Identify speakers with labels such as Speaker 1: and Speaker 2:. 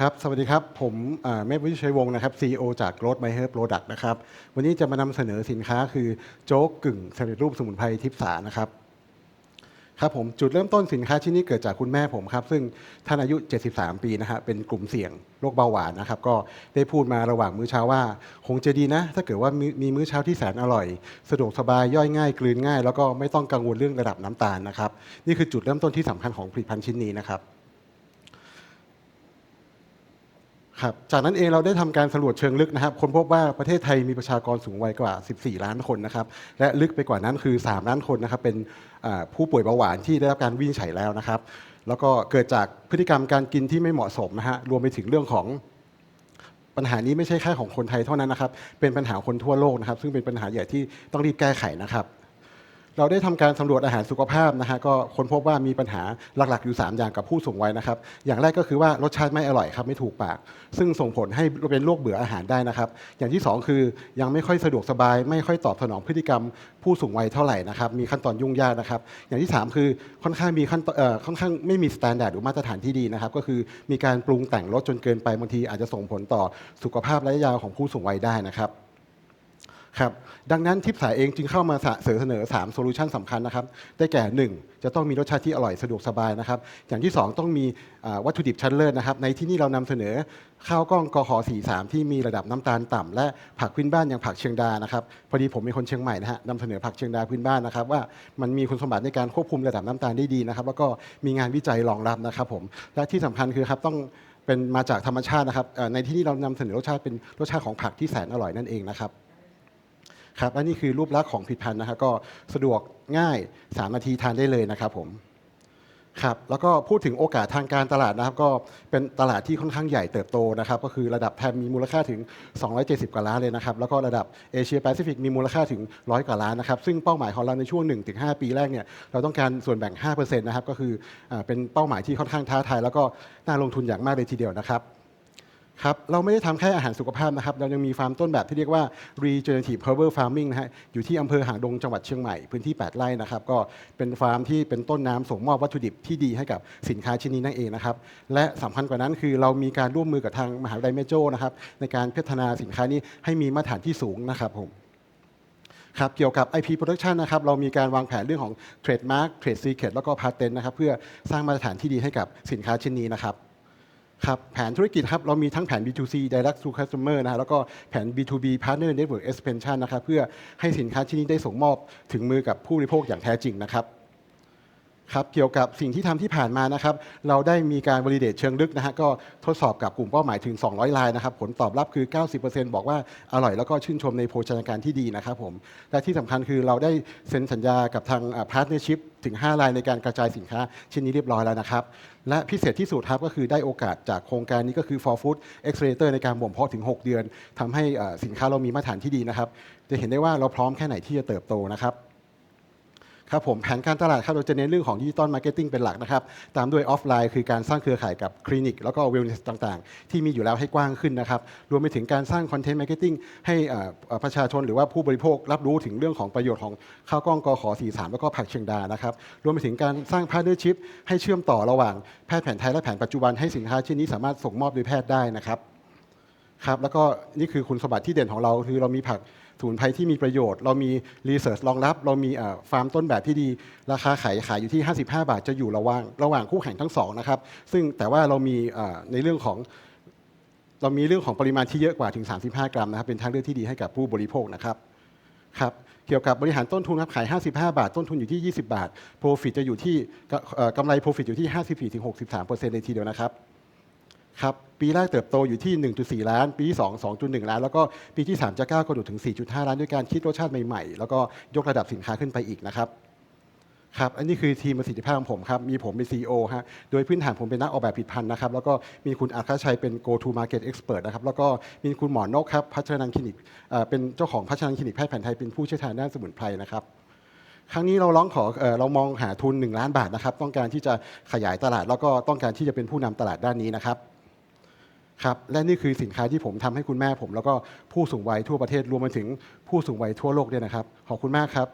Speaker 1: ครับ สวัสดีครับ ผมอ่าเมฆวิชัยวงศ์นะครับ CEO จาก Growth My Herb Product นะครับ วันนี้จะมานำเสนอสินค้าคือโจ๊กกึ่งสำเร็จรูปสมุนไพรทิพสานะครับ ครับผมจุดเริ่มต้นสินค้าชิ้นนี้เกิดจากคุณแม่ผมครับ ซึ่งท่านอายุ 73 ปีนะฮะเป็นกลุ่มเสี่ยงโรคเบาหวานนะครับ ก็ได้พูดมาระหว่างมื้อเช้าว่า คงจะดีนะ ถ้าเกิดว่ามีมีมื้อเช้าที่แสนอร่อย สะดวกสบายย่อยง่ายกลืนง่าย แล้วก็ไม่ต้องกังวลเรื่องระดับน้ำตาลนะครับนี่คือจุดเริ่มต้นที่สำคัญของผลิตภัณฑ์ชิ้นนี้นะครับ ครับจากนั้นเองเราได้ทำการสำรวจเชิงลึกนะครับค้นพบว่าประเทศไทยมีประชากรสูงวัยกว่า 14 ล้านคนนะครับและลึกไปกว่านั้นคือ 3 ล้านคนนะครับเป็นผู้ป่วยเบาหวานที่ได้รับการวินิจฉัยแล้วนะครับ แล้วก็เกิดจากพฤติกรรมการกินที่ไม่เหมาะสมนะฮะรวมไปถึงเรื่องของปัญหานี้ไม่ใช่แค่ของคนไทยเท่านั้นนะครับ เป็นปัญหาคนทั่วโลกนะครับ ซึ่งเป็นปัญหาใหญ่ที่ต้องรีบแก้ไขนะครับ เราได้ทำการสำรวจอาหารสุขภาพนะฮะก็ค้นพบว่ามีปัญหาหลักๆ อยู่ 3 อย่างกับผู้สูงวัยนะครับ อย่างแรกก็คือว่ารสชาติไม่อร่อยครับไม่ถูกปาก ซึ่งส่งผลให้เป็นโรคเบื่ออาหารได้นะครับ อย่างที่ 2 คือยังไม่ค่อยสะดวกสบาย ไม่ค่อยตอบสนองพฤติกรรม ผู้สูงวัยเท่าไหร่นะครับมีขั้นตอนยุ่งยากนะครับ อย่างที่ 3 คือค่อนข้างมีขั้นเอ่อค่อนข้างไม่มีสแตนดาร์ดหรือมาตรฐานที่ดีนะครับ ก็คือมีการปรุงแต่งรสจนเกินไปบางทีอาจจะส่งผลต่อสุขภาพระยะยาวของผู้สูงวัยได้นะครับ ครับดังนั้นทิปสายเองจึงเข้ามาเสนอสนอ3โซลูชันสำคัญนะครับได้แก่ 1 จะต้องมีรสชาติที่อร่อยสะดวกสบายนะครับอย่างที่ 2 ต้องมีวัตถุดิบชั้นเลิศนะครับในที่นี่เรานำเสนอข้าวกล้องกขอ43 ที่มีระดับน้ำตาลต่ำและผักพื้นบ้านอย่างผักเชียงดานะครับพอดีผมเป็นคนเชียงใหม่นะฮะนำเสนอผักเชียงดาพื้นบ้านนะครับว่ามันมีคุณสมบัติในการควบคุมระดับน้ำตาลได้ดีนะครับแล้วก็มีงานวิจัยรองรับนะครับผมและที่สำคัญคือครับต้องเป็นมาจากธรรมชาตินะครับในที่นี่เรานำเสนอรสชาติเป็นรสชาติของผักที่แสนอร่อยนั่นเองนะครับ ครับและนี่คือรูปลักษณ์ของผลิตภัณฑ์นะครับก็สะดวกง่าย 3 นาทีทานได้เลยนะครับผมครับแล้วก็พูดถึงโอกาสทางการตลาดนะครับ ก็เป็นตลาดที่ค่อนข้างใหญ่เติบโตนะครับ ก็คือระดับแทมมีมูลค่าถึง 270 กว่าล้านเลยนะครับ แล้วก็ระดับเอเชียแปซิฟิกมีมูลค่าถึง 100 กว่าล้านนะครับ ซึ่งเป้าหมายของเราในช่วง 1-5 ปีแรกเนี่ยเราต้องการส่วนแบ่ง 5%นะครับก็คือเป็นเป้าหมายที่ค่อนข้างท้าทายแล้วก็น่าลงทุนอย่างมากเลยทีเดียวนะครับ ครับเราไม่ได้ทำแค่อาหารสุขภาพนะครับ เรายังมีฟาร์มต้นแบบที่เรียกว่า regenerative herbal farming นะฮะอยู่ที่อำเภอหางดงจังหวัดเชียงใหม่พื้นที่ 8 ไร่นะครับ ก็เป็นฟาร์มที่เป็นต้นน้ำส่งมอบวัตถุดิบที่ดีให้กับสินค้าชิ้นนี้นั่นเองนะครับ และสำคัญกว่านั้นคือเรามีการร่วมมือกับทางมหาวิทยาลัยแม่โจ้นะครับ ในการพัฒนาสินค้านี้ให้มีมาตรฐานที่สูงนะครับผม ครับเกี่ยวกับ IP Production นะครับเรามีการวางแผนเรื่องของ Trademark Trade Secret แล้วก็ Patent นะครับเพื่อสร้างมาตรฐานที่ดีให้กับสินค้าชิ้นนี้นะครับ ครับแผนธุรกิจครับเรามีทั้งแผน B2C Direct to Customer นะฮะแล้วก็แผน B2B Partner Network Expansion นะครับเพื่อให้สินค้าชิ้นนี้ได้ส่งมอบถึงมือกับผู้บริโภคอย่างแท้จริงนะครับ ครับเกี่ยวกับสิ่งที่ทำที่ผ่านมานะครับเราได้มีการ validate เชิงลึกนะฮะก็ทดสอบกับกลุ่มเป้าหมายถึง 200 รายนะครับผลตอบรับคือ 90%บอกว่าอร่อยแล้วก็ชื่นชมในโภชนาการที่ดีนะครับผมและที่สำคัญคือเราได้เซ็นสัญญากับทางพาร์ทเนอร์ชิพถึง 5 รายในการกระจายสินค้าชิ้นนี้เรียบร้อยแล้วนะครับ และพิเศษที่สุดครับก็คือได้โอกาสจากโครงการนี้ก็คือ For Food Accelerator ในการบ่มเพาะถึง 6 เดือนทำให้สินค้าเรามีมาตรฐานที่ดีนะครับจะเห็นได้ว่าเราพร้อมแค่ไหนที่จะเติบโตนะครับ ครับผมแผนการตลาดครับเราจะเน้นเรื่องของดิจิตอลมาร์เก็ตติ้งเป็นหลักนะครับ ตามด้วยออฟไลน์คือการสร้างเครือข่ายกับคลินิก แล้วก็เวลเนสต่างๆ ที่มีอยู่แล้วให้กว้างขึ้นนะครับ รวมไปถึงการสร้างคอนเทนต์มาร์เก็ตติ้งให้ประชาชนหรือว่าผู้บริโภครับรู้ถึงเรื่องของประโยชน์ของข้าวกล้องกอขอ43แล้วก็ผักเชียงดานะครับ รวมไปถึงการสร้างพาร์ทเนอร์ชิพให้เชื่อมต่อระหว่างแพทย์แผนไทยและแผนปัจจุบันให้สินค้าชิ้นนี้สามารถส่งมอบโดยแพทย์ได้นะครับครับแล้วก็นี่คือคุณสมบัติที่เด่นของเราคือเรามีผัก สมุนไพรที่มีประโยชน์ เรามีรีเสิร์ชรองรับ เรามีฟาร์มต้นแบบที่ดี ราคาขายขายอยู่ที่ 55 บาทจะอยู่ระหว่างระหว่างคู่แข่งทั้งสองนะครับซึ่งแต่ว่าเรามีในเรื่องของเรามีเรื่องของปริมาณที่เยอะกว่าถึง 35 กรัมนะครับเป็นทางเลือกที่ดีให้กับผู้บริโภคนะครับครับเกี่ยวกับบริหารต้นทุนครับขาย 55 บาท ต้นทุนอยู่ที่ 20 บาท Profit จะอยู่ที่กำไร Profit อยู่ที่ 54-63%เลยทีเดียวนะครับครับ ปีแรกเติบโตอยู่ที่ 1.4 ล้าน ปีที่ 2 2.1 ล้าน แล้วก็ปีที่ 3 จะก้าวกระโดดถึง 4.5 ล้านด้วยการคิดรสชาติใหม่ๆ แล้วก็ยกระดับสินค้าขึ้นไปอีกนะครับครับ อันนี้คือทีมประสิทธิภาพของผมครับ มีผมเป็น CEO ฮะ โดยพื้นฐานผมเป็นนักออกแบบผลิตภัณฑ์นะครับ แล้วก็มีคุณอาคาชัยเป็น go to market expert นะครับ แล้วก็มีคุณหมอนกครับ พัชรนันคลินิกเป็นเจ้าของพัชรนันคลินิกแพทย์แผนไทย เป็นผู้เชี่ยวชาญด้านสมุนไพรนะครับ ครั้งนี้เราร้องขอเรามองหาทุน 1 ล้านบาทนะครับ ต้องการที่จะขยายตลาด แล้วก็ต้องการที่จะเป็นผู้นำตลาดด้านนี้นะครับ ครับและนี่คือสินค้าที่ผมทำให้คุณแม่ผม แล้วก็ผู้สูงวัยทั่วประเทศรวมไปถึงผู้สูงวัยทั่วโลกด้วยนะครับ ขอบคุณมากครับ